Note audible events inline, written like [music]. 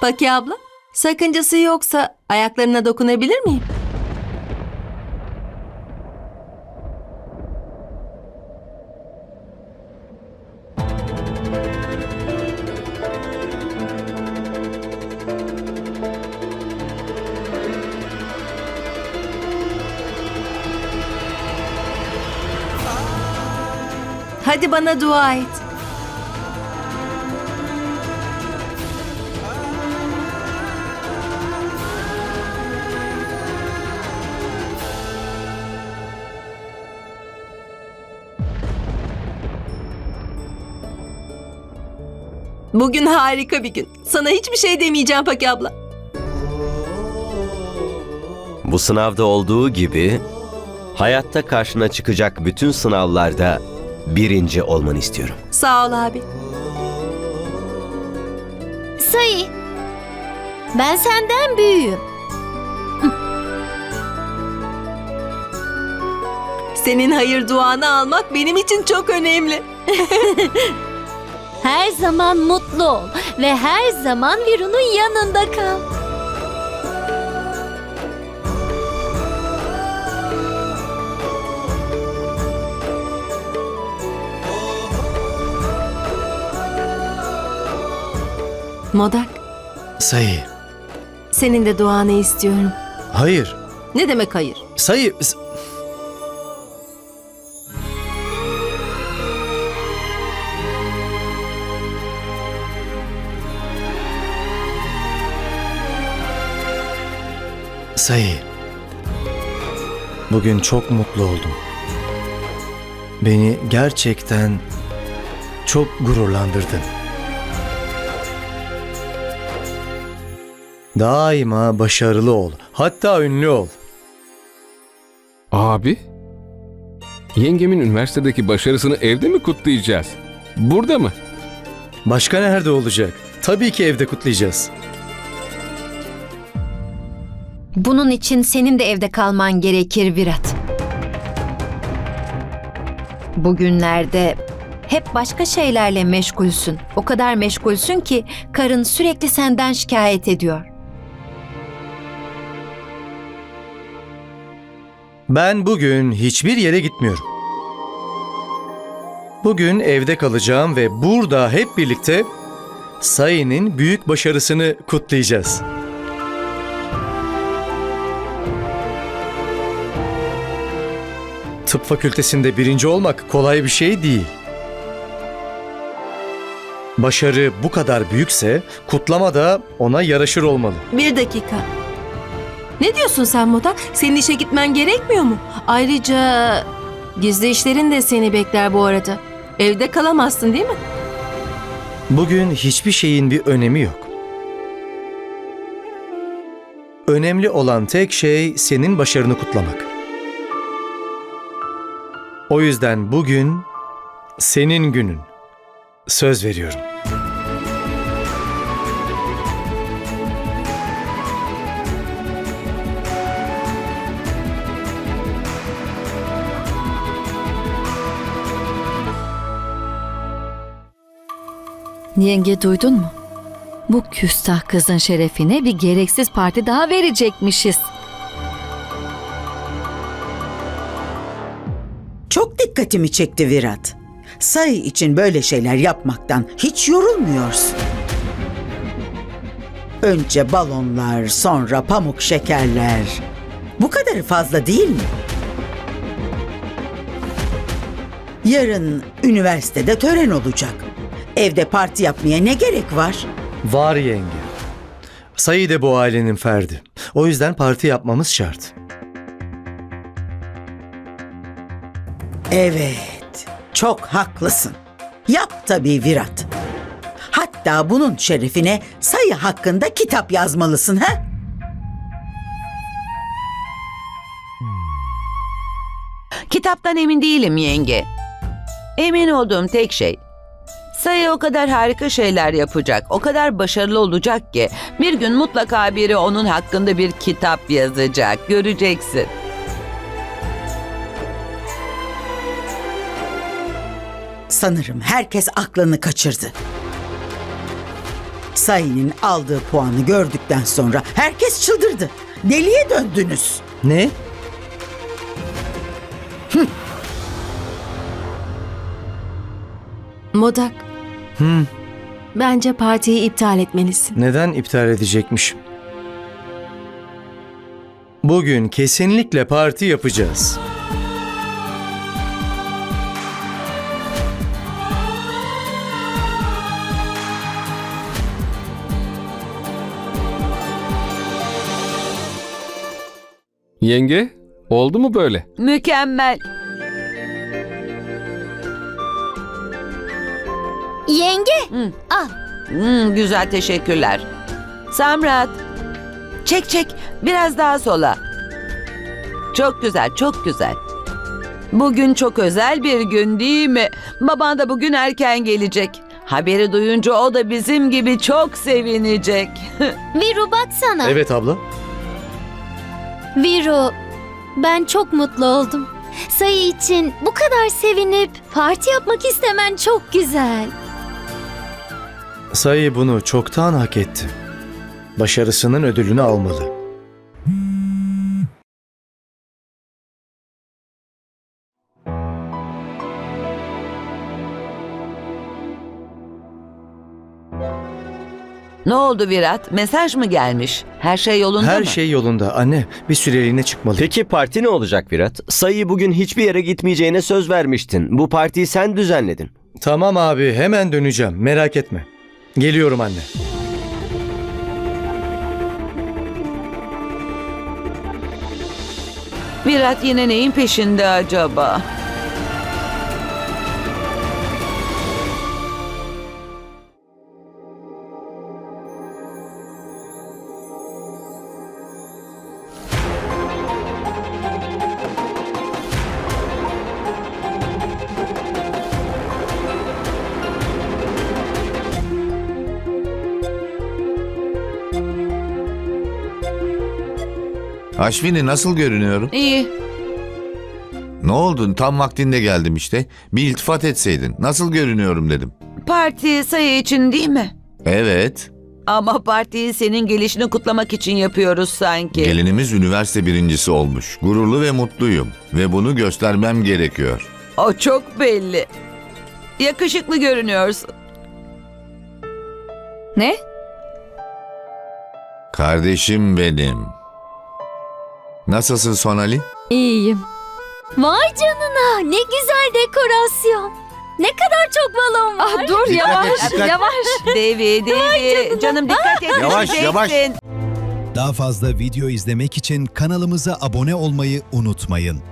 Paki abla, sakıncası yoksa ayaklarına dokunabilir miyim? Hadi bana dua et. Bugün harika bir gün. Sana hiçbir şey demeyeceğim Paki abla. Bu sınavda olduğu gibi hayatta karşına çıkacak bütün sınavlarda birinci olmanı istiyorum. Sağ ol abi. Sayı. Ben senden büyüğüm. Senin hayır duanı almak benim için çok önemli. [laughs] Her zaman mutlu ol ve her zaman Viru'nun yanında kal. Modak, Sayı. senin de duanı istiyorum. Hayır. Ne demek hayır? Sayı. s- Sayı. Bugün çok mutlu oldum. Beni gerçekten çok gururlandırdın. Daima başarılı ol. Hatta ünlü ol. Abi? Yengemin üniversitedeki başarısını evde mi kutlayacağız? Burada mı? Başka nerede olacak? Tabii ki evde kutlayacağız. Bunun için senin de evde kalman gerekir Virat. Bugünlerde hep başka şeylerle meşgulsün. O kadar meşgulsün ki karın sürekli senden şikayet ediyor. Ben bugün hiçbir yere gitmiyorum. Bugün evde kalacağım ve burada hep birlikte Sayı'nın büyük başarısını kutlayacağız. Tıp fakültesinde birinci olmak kolay bir şey değil. Başarı bu kadar büyükse kutlama da ona yaraşır olmalı. Bir dakika. Ne diyorsun sen Modak? Senin işe gitmen gerekmiyor mu? Ayrıca gizli işlerin de seni bekler bu arada. Evde kalamazsın değil mi? Bugün hiçbir şeyin bir önemi yok. Önemli olan tek şey senin başarını kutlamak. O yüzden bugün senin günün. Söz veriyorum. Yenge duydun mu? Bu küstah kızın şerefine bir gereksiz parti daha verecekmişiz. Çok dikkatimi çekti Virat. Sayı için böyle şeyler yapmaktan hiç yorulmuyorsun. Önce balonlar, sonra pamuk şekerler. Bu kadarı fazla değil mi? Yarın üniversitede tören olacak. Evde parti yapmaya ne gerek var? Var yenge. Sayı da bu ailenin ferdi. O yüzden parti yapmamız şart. Evet, çok haklısın. Yap tabii Virat. Hatta bunun şerefine sayı hakkında kitap yazmalısın ha? Kitaptan emin değilim yenge. Emin olduğum tek şey Sayı o kadar harika şeyler yapacak, o kadar başarılı olacak ki bir gün mutlaka biri onun hakkında bir kitap yazacak, göreceksin. Sanırım herkes aklını kaçırdı. Sayı'nın aldığı puanı gördükten sonra herkes çıldırdı. Deliye döndünüz. Ne? Modak, Hmm, bence partiyi iptal etmelisin. neden iptal edecekmişim? Bugün kesinlikle parti yapacağız. Yenge, oldu mu böyle? Mükemmel. Yenge, Hmm, güzel teşekkürler. Samrat. Çek çek. Biraz daha sola. Çok güzel, çok güzel. Bugün çok özel bir gün değil mi? Baban da bugün erken gelecek. Haberi duyunca o da bizim gibi çok sevinecek. [laughs] Viru baksana. Evet abla. Viru, ben çok mutlu oldum. Sayı için bu kadar sevinip parti yapmak istemen çok güzel. Sayı bunu çoktan hak etti. Başarısının ödülünü almalı. Ne oldu Virat? Mesaj mı gelmiş? Her şey yolunda Her mı? şey yolunda. Anne, bir süreliğine çıkmalı. Peki parti ne olacak Virat? Sayı bugün hiçbir yere gitmeyeceğine söz vermiştin. Bu partiyi sen düzenledin. Tamam abi, hemen döneceğim. Merak etme. Geliyorum anne. Virat yine neyin peşinde acaba? Aşvini nasıl görünüyorum? İyi. Ne oldun? Tam vaktinde geldim işte. Bir iltifat etseydin. Nasıl görünüyorum dedim. Parti sayı için değil mi? Evet. Ama partiyi senin gelişini kutlamak için yapıyoruz sanki. Gelinimiz üniversite birincisi olmuş. Gururlu ve mutluyum. Ve bunu göstermem gerekiyor. O çok belli. Yakışıklı görünüyorsun. Ne? Kardeşim benim. Nasılsın Sonali? İyiyim. Vay canına, ne güzel dekorasyon. Ne kadar çok balon var. Ah dur Dikkat yavaş et, dikkat. yavaş. [laughs] Devi, Devi. Canım dikkat et. Yavaş, düşeceksin. yavaş. Daha fazla video izlemek için kanalımıza abone olmayı unutmayın.